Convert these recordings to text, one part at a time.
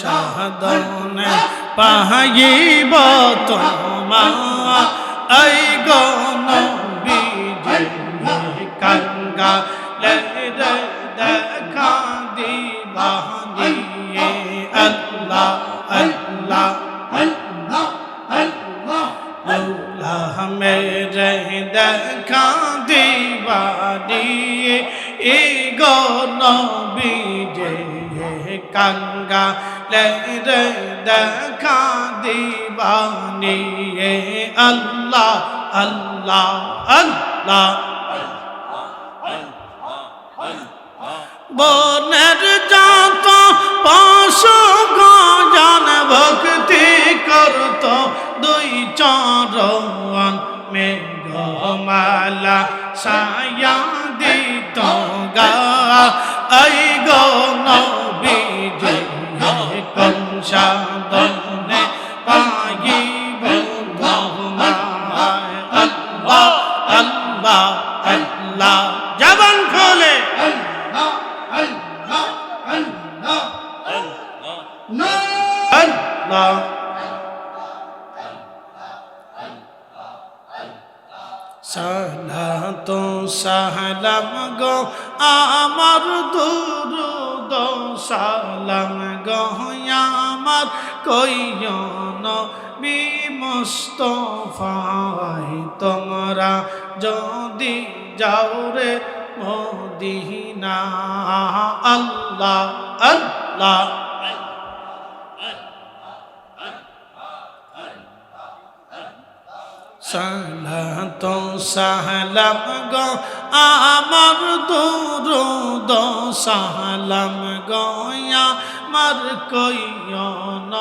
সাধনে পাহিব তোমার। এই গনবীজি কাঙ্গা লে দেখা দিবানি আল্লাহ আল্লাহ মৌলা মেরে দেখা দিবানি এ গনবীজি কাঙ্গা লে রে দেখা দিবানি আল্লাহ আল্লাহ আল্লাহ বনের যত পশু গজান ভক্তি করত দুই চরণ মেঘমালা সায়া দিত গা এই আল্লাহ সালাত সালাম গো, আমার দুরুদ সালাম গো, আমার কইয়ন বিমস্তফাই তোমরা যদি যাও রে মদিনা আল্লাহ আল্লাহ। সালাত সালাম গো আমার দুরুদ সালাম গো আমার কইয়ন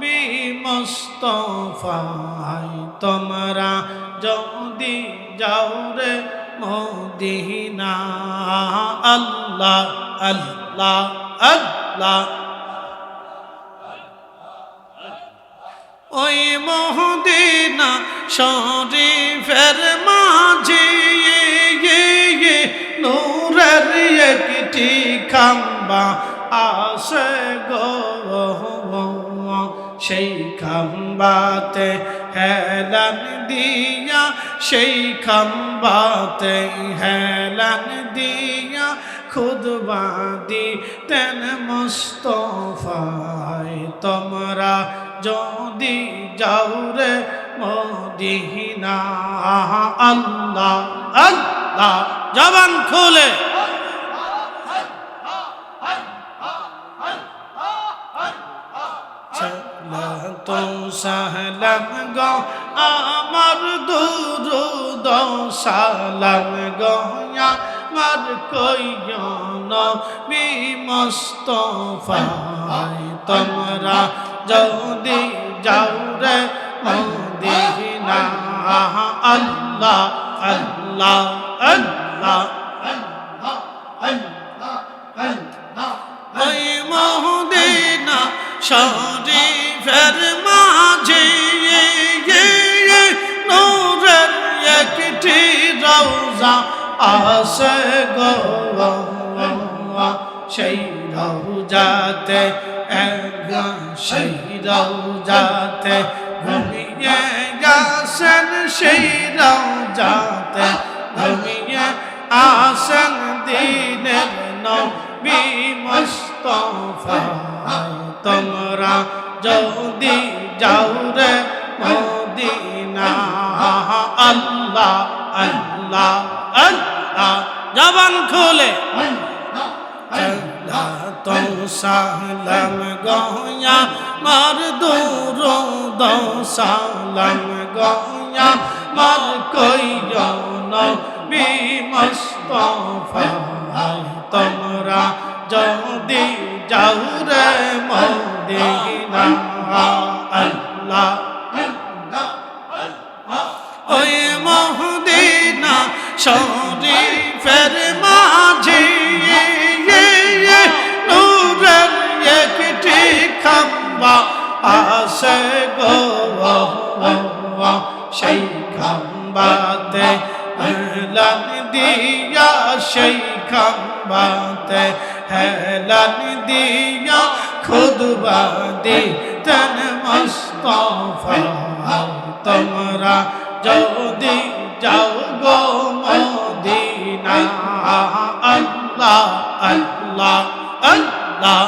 বিমস্তফাই তোমরা যদি যাও রে মদিনা। আল্লাহ আল্লাহ আল্লাহ। ওই মহদিনা শরীফের মাঝে নূরের একটি খাম্বা আসে গো, সেই খাম্বাতে হেলান দিয়া, সেই খাম্বাতে হেলান দিয়া, খুদবা দিতেন মুস্তফায়, তোমরা যদি যাও রে মদিনা আল্লাহ আল্লাহ, জবান খুলে। তো সালাম গো আমার দুরুদ সালাম গো আমার কইয়ন বিমস্তফাই তোমরা যদি যাও রে মদিনা আল্লাহ আল্লাহ আল্লাহ ওই মহদিনা শরীফের মাঝে নূরের একটি রওজা আসে গো সেই রওজাতে সেই রওজাতে ঘুমিয়ে গেছেন, সেই রওজাতে ঘুমিয়ে আসেন দিনের নবী মুস্তফা। তোমরা যদি যাও রে মদিনা, আল্লাহ আল্লাহ আল্লাহ, জবান খুলে। তো সালাম গয়া, মার দূর সালাম গয়া, মার কইয়ন বিমস্তফাই তোমরা যদি যাও রে মদিনা আল্লাহ ওই মহদিনা শরীফের মাঝে নূরের একটি খাম্বা আসে গো সেই খাম্বাতে হেলান দিয়া, সেই খাম্বাতে হেলান দিয়া খুদবা দিতেন মুস্তফা তোমরা যদি যাও গো মদিনা আল্লাহ আল্লাহ আল্লাহ